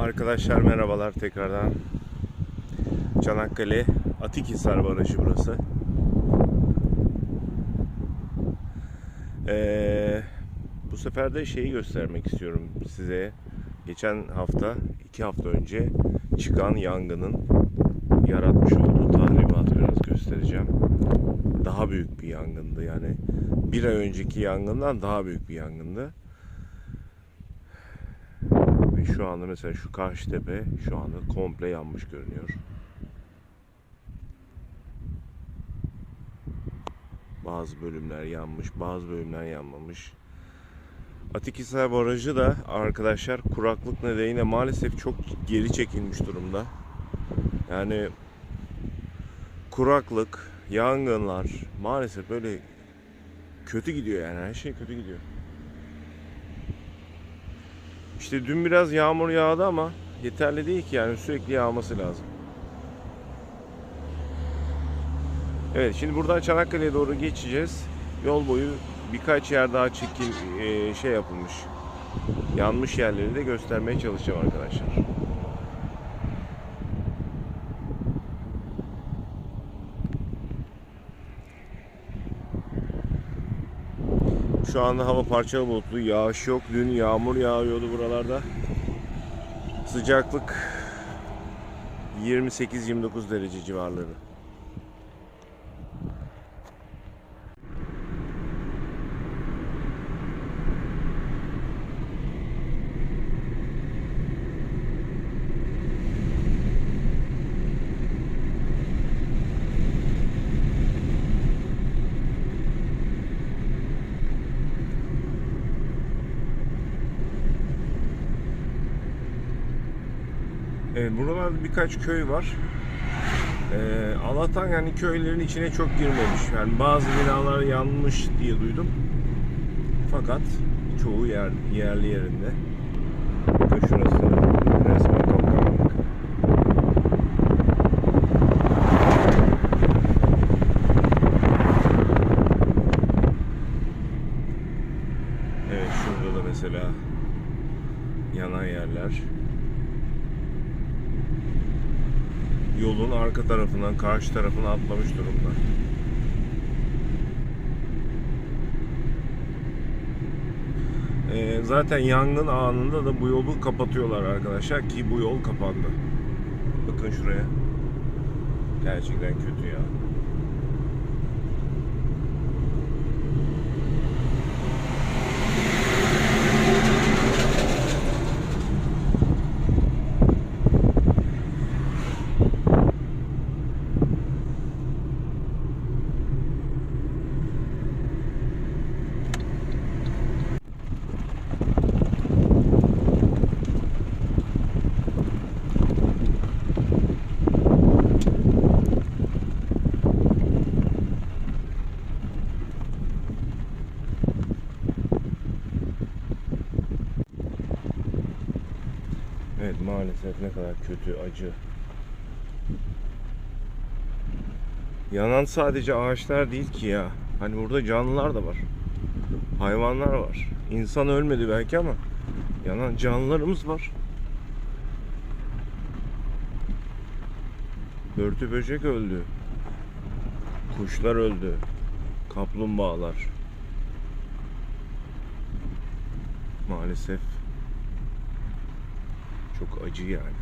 Arkadaşlar merhabalar tekrardan. Çanakkale Atikhisar Barajı burası. Ee, bu sefer de şeyi göstermek istiyorum size. Geçen hafta, iki hafta önce çıkan yangının yaratmış olduğu tahribatı biraz göstereceğim. Daha büyük bir yangındı yani. Bir ay önceki yangından daha büyük bir yangındı. Ve şu anda mesela şu karşı tepe şu anda komple yanmış görünüyor. Bazı bölümler yanmış, bazı bölümler yanmamış. Atikhisar Barajı da arkadaşlar kuraklık nedeniyle maalesef çok geri çekilmiş durumda. Yani kuraklık, yangınlar maalesef böyle kötü gidiyor yani her şey kötü gidiyor. İşte dün biraz yağmur yağdı ama yeterli değil ki yani sürekli yağması lazım. Evet şimdi buradan Çanakkale'ye doğru geçeceğiz. Yol boyu birkaç yer daha çekil e, şey yapılmış. Yanmış yerleri de göstermeye çalışacağım arkadaşlar. Şu anda hava parçalı bulutlu, yağış yok. Dün yağmur yağıyordu buralarda. Sıcaklık 28-29 derece civarları. Evet, buralarda birkaç köy var. Ee, Allah'tan yani köylerin içine çok girmemiş. Yani bazı binalar yanmış diye duydum. Fakat çoğu yer, yerli yerinde. Şurası resmen kapkaranlık. Evet şurada da mesela yanan yerler. yolun arka tarafından karşı tarafına atlamış durumda. Ee, zaten yangın anında da bu yolu kapatıyorlar arkadaşlar ki bu yol kapandı. Bakın şuraya. Gerçekten kötü ya. Evet maalesef ne kadar kötü, acı. Yanan sadece ağaçlar değil ki ya. Hani burada canlılar da var. Hayvanlar var. İnsan ölmedi belki ama yanan canlılarımız var. Börtü böcek öldü. Kuşlar öldü. Kaplumbağalar. Maalesef çok acı yani.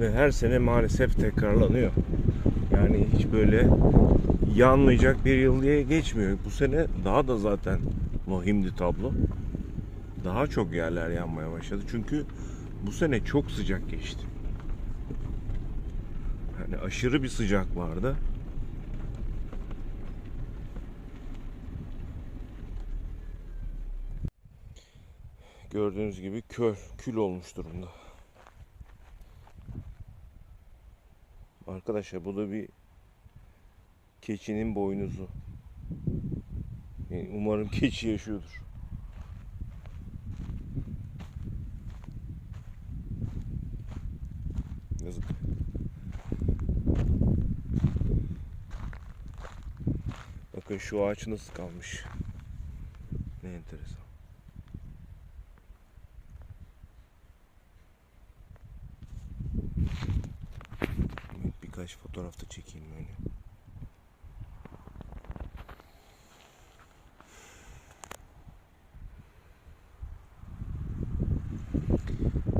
Ve her sene maalesef tekrarlanıyor. Yani hiç böyle yanmayacak bir yıl diye geçmiyor. Bu sene daha da zaten vahimdi tablo. Daha çok yerler yanmaya başladı. Çünkü bu sene çok sıcak geçti. Yani aşırı bir sıcak vardı. Gördüğünüz gibi kör, kül olmuş durumda. Arkadaşlar bu da bir keçinin boynuzu. Yani umarım keçi yaşıyordur. Yazık. Bakın şu ağaç nasıl kalmış. Ne enteresan. Birkaç fotoğrafta çekeyim böyle.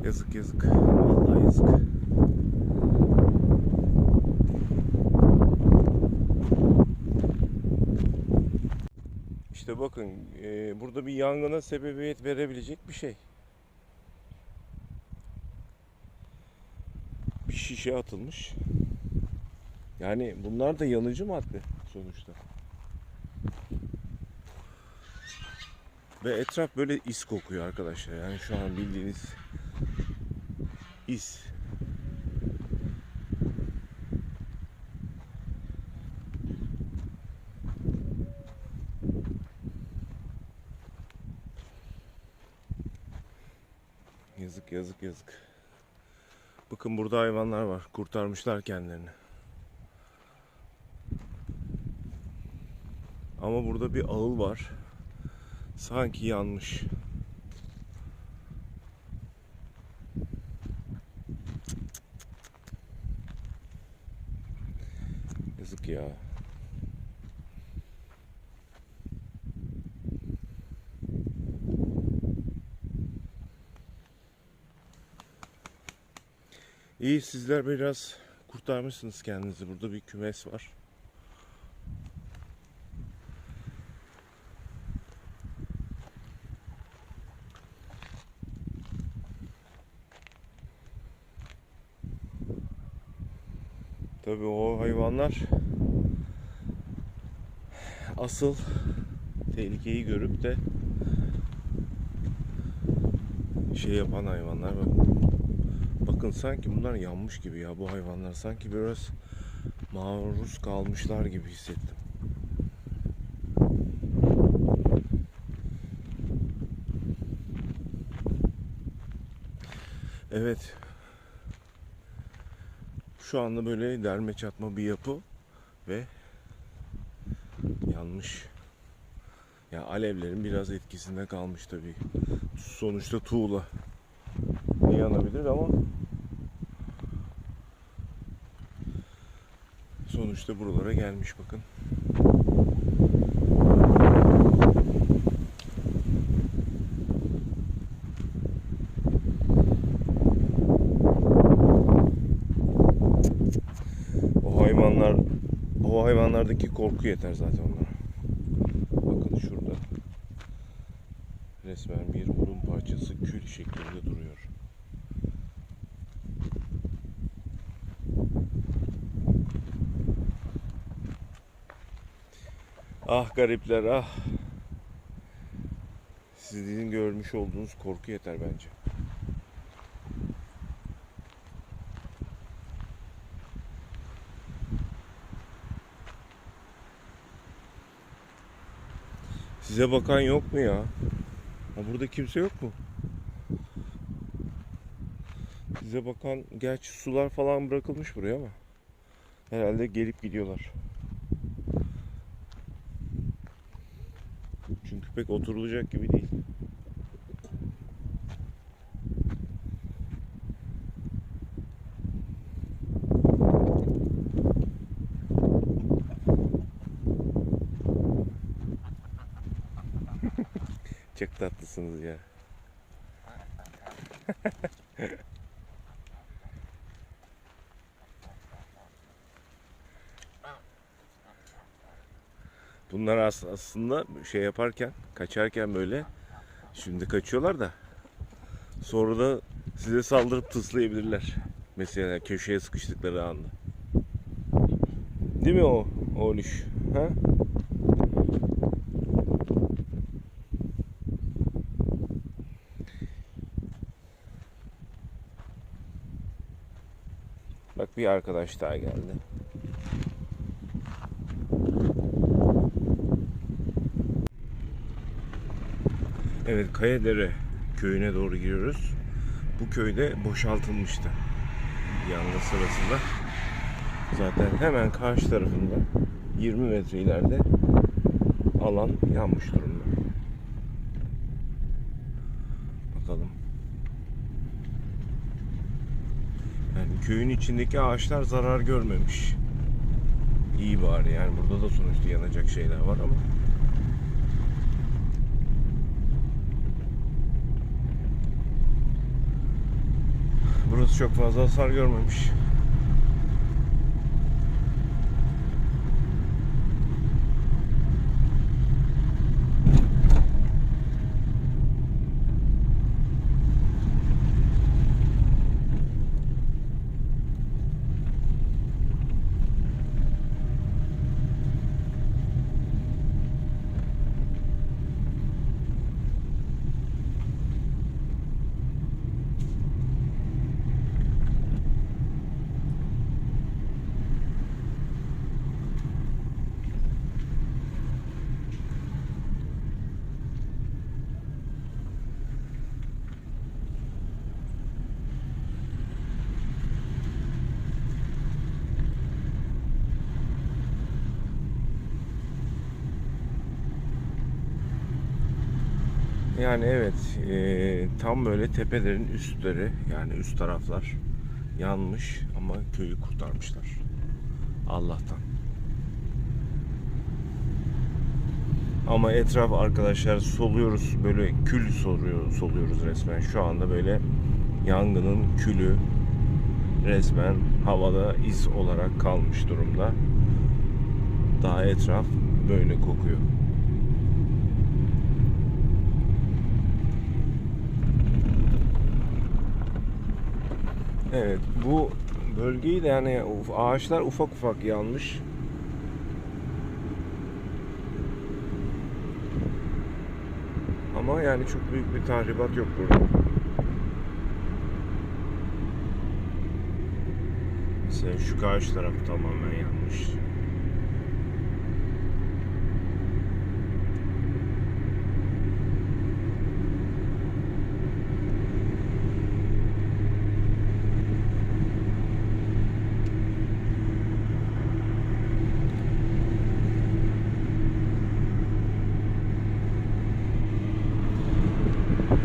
Yazık yazık. Vallahi yazık. İşte bakın e, burada bir yangına sebebiyet verebilecek bir şey. Bir şişe atılmış. Yani bunlar da yanıcı madde sonuçta. Ve etraf böyle is kokuyor arkadaşlar. Yani şu an bildiğiniz is. Yazık yazık yazık. Bakın burada hayvanlar var. Kurtarmışlar kendilerini. Ama burada bir ağıl var. Sanki yanmış. Yazık ya. İyi sizler biraz kurtarmışsınız kendinizi. Burada bir kümes var. Tabii o hayvanlar asıl tehlikeyi görüp de şey yapan hayvanlar bak. Bakın sanki bunlar yanmış gibi ya bu hayvanlar sanki biraz maruz kalmışlar gibi hissettim. Evet. Şu anda böyle derme çatma bir yapı ve yanmış. Ya alevlerin biraz etkisinde kalmış tabii. Sonuçta tuğla. Yanabilir ama sonuçta buralara gelmiş bakın. O hayvanlar o hayvanlardaki korku yeter zaten onlara. Bakın şurada resmen bir burun parçası kül şeklinde duruyor. Ah garipler ah. Sizin görmüş olduğunuz korku yeter bence. Size bakan yok mu ya? Ha burada kimse yok mu? Size bakan gerçi sular falan bırakılmış buraya ama herhalde gelip gidiyorlar. Çünkü pek oturulacak gibi değil. Çok tatlısınız ya. Bunlar as- aslında şey yaparken, kaçarken böyle şimdi kaçıyorlar da sonra da size saldırıp tıslayabilirler. Mesela köşeye sıkıştıkları anda. Değil mi o oğluş? Ha? Bak bir arkadaş daha geldi. Evet Kayadere köyüne doğru giriyoruz. Bu köyde boşaltılmıştı. yangın sırasında. Zaten hemen karşı tarafında 20 metre ileride alan yanmış durumda. Bakalım. Yani köyün içindeki ağaçlar zarar görmemiş. İyi bari yani burada da sonuçta yanacak şeyler var ama Burası çok fazla hasar görmemiş. Yani evet eee, tam böyle tepelerin üstleri yani üst taraflar yanmış ama köyü kurtarmışlar. Allah'tan. Ama etraf arkadaşlar soluyoruz böyle kül soluyor, soluyoruz resmen. Şu anda böyle yangının külü resmen havada iz olarak kalmış durumda. Daha etraf böyle kokuyor. Evet bu bölgeyi de yani ağaçlar ufak ufak yanmış. Ama yani çok büyük bir tahribat yok burada. Mesela şu karşı taraf tamamen yanmış.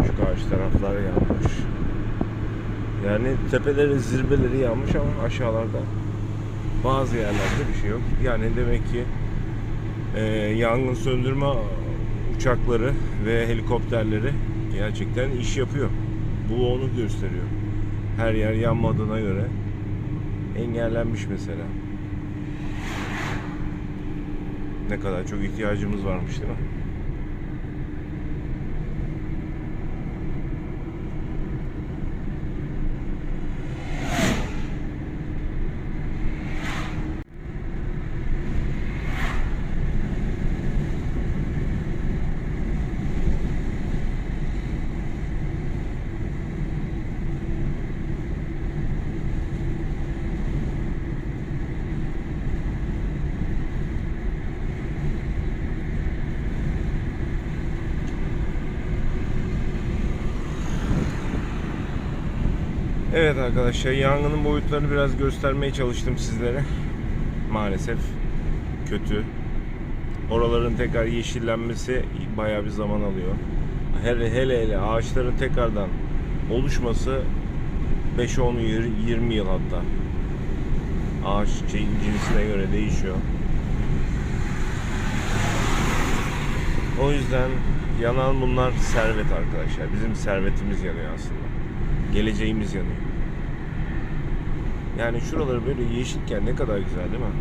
Şu karşı taraflar yanmış. Yani tepelerin zirveleri yanmış ama aşağılarda bazı yerlerde bir şey yok. Yani demek ki e, yangın söndürme uçakları ve helikopterleri gerçekten iş yapıyor. Bu onu gösteriyor. Her yer yanmadığına göre engellenmiş mesela. Ne kadar çok ihtiyacımız varmış değil mi? Evet arkadaşlar yangının boyutlarını biraz göstermeye çalıştım sizlere. Maalesef kötü. Oraların tekrar yeşillenmesi bayağı bir zaman alıyor. Hele hele, hele ağaçların tekrardan oluşması 5-10 20 yıl hatta. Ağaç cinsine göre değişiyor. O yüzden yanan bunlar servet arkadaşlar. Bizim servetimiz yanıyor aslında geleceğimiz yanıyor. Yani şuraları böyle yeşilken ne kadar güzel değil mi?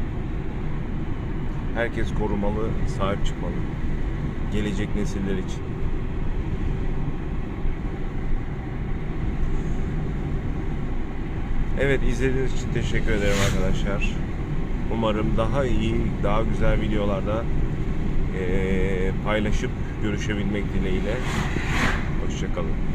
Herkes korumalı, sahip çıkmalı. Gelecek nesiller için. Evet izlediğiniz için teşekkür ederim arkadaşlar. Umarım daha iyi, daha güzel videolarda eee, paylaşıp görüşebilmek dileğiyle. Hoşçakalın.